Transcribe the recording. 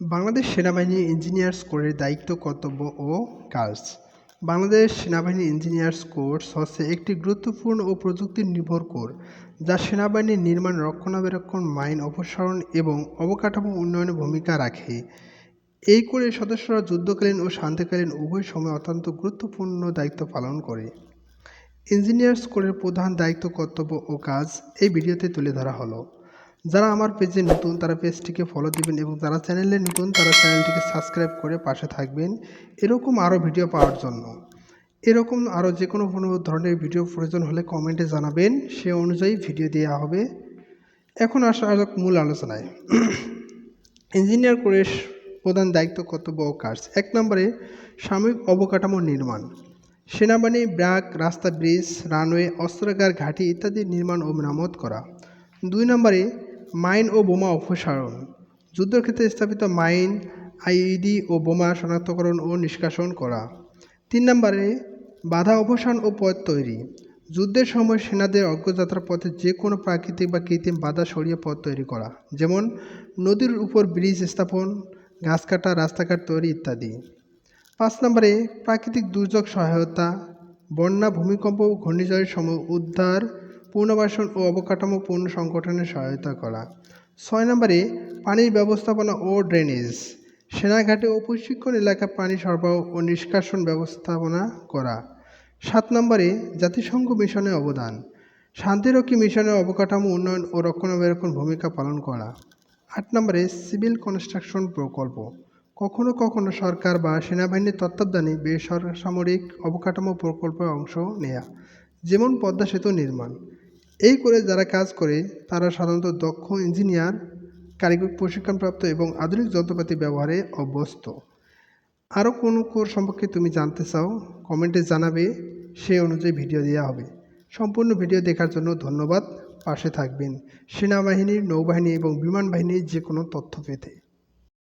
বাংলাদেশ সেনাবাহিনী ইঞ্জিনিয়ার্স কোরের দায়িত্ব, কর্তব্য ও কাজ। বাংলাদেশ সেনাবাহিনী ইঞ্জিনিয়ার্স কোর্স হচ্ছে একটি গুরুত্বপূর্ণ ও প্রযুক্তি নির্ভর কোর যা সেনাবাহিনীর নির্মাণ, রক্ষণাবেক্ষণ, মাইন অপসারণ এবং অবকাঠামো উন্নয়নে ভূমিকা রাখে। এই কোরের সদস্যরা যুদ্ধকালীন ও শান্তিকালীন উভয় সময় অত্যন্ত গুরুত্বপূর্ণ দায়িত্ব পালন করে। ইঞ্জিনিয়ার্স কোরের প্রধান দায়িত্ব, কর্তব্য ও কাজ এই ভিডিওতে তুলে ধরা হলো। যারা আমার পেজে নতুন, তারা পেজটিকে ফলো দিবেন এবং যারা চ্যানেলে নতুন, তারা চ্যানেলটিকে সাবস্ক্রাইব করে পাশে থাকবেন এরকম আরও ভিডিও পাওয়ার জন্য। এরকম আরও যে কোনো কোনো ধরনের ভিডিও প্রয়োজন হলে কমেন্টে জানাবেন, সে অনুযায়ী ভিডিও দেওয়া হবে। এখন আসা যাক মূল আলোচনায়। ইঞ্জিনিয়ার কোরের প্রধান দায়িত্ব কর্তব্য ও কাজ। এক নম্বরে, সাময়িক অবকাঠামো নির্মাণ। সেনাবাহিনী, ব্রাক, রাস্তা, ব্রিজ, রানওয়ে, অস্ত্রাগার, ঘাঁটি ইত্যাদি নির্মাণ ও মেরামত করা। দুই নম্বরে মাইন ও বোমা অপসারণ। যুদ্ধক্ষেত্রে স্থাপিত মাইন, আইইডি ও বোমা শনাক্তকরণ ও নিষ্কাশন করা। তিন নম্বরে, বাধা অপসারণ ও পথ তৈরি। যুদ্ধের সময় সেনাদের অগ্রযাত্রার পথে যে কোনো প্রাকৃতিক বা কৃত্রিম বাধা সরিয়ে পথ তৈরি করা। যেমন, নদীর উপর ব্রিজ স্থাপন, গাছ কাটা, রাস্তাঘাট তৈরি ইত্যাদি। পাঁচ নম্বরে, প্রাকৃতিক দুর্যোগ সহায়তা, বন্যা, ভূমিকম্প ঘূর্ণিঝড়ের সময় উদ্ধার পুনর্বাসন ও অবকাঠামো পুনঃসংগঠনে সহায়তা করা। ছয় নম্বরে, পানির ব্যবস্থাপনা ও ড্রেনেজ। সেনাঘাটে ও প্রশিক্ষণ এলাকা পানি সরবরাহ ও নিষ্কাশন ব্যবস্থাপনা করা। সাত নম্বরে, জাতিসংঘ মিশনে অবদান। শান্তিরক্ষী মিশনের অবকাঠামো উন্নয়ন ও রক্ষণাবেক্ষণ ভূমিকা পালন করা। আট নম্বরে, সিভিল কনস্ট্রাকশন প্রকল্প। কখনো কখনো সরকার বা সেনাবাহিনীর তত্ত্বাবধানে বেসরসামরিক অবকাঠামো প্রকল্পে অংশ নেয়া, যেমন পদ্মা সেতু নির্মাণ। এই করে যারা কাজ করে, তারা সাধারণত দক্ষ ইঞ্জিনিয়ার, কারিগরি প্রশিক্ষণপ্রাপ্ত এবং আধুনিক যন্ত্রপাতি ব্যবহারে অভ্যস্ত। আরও কোনো কোর সম্পর্কে তুমি জানতে চাও, কমেন্টে জানাবে। সেই অনুযায়ী ভিডিও দেওয়া হবে। সম্পূর্ণ ভিডিও দেখার জন্য ধন্যবাদ। পাশে থাকবেন। সেনাবাহিনীর, নৌবাহিনী এবং বিমান বাহিনীর যে কোনো তথ্য পেতে।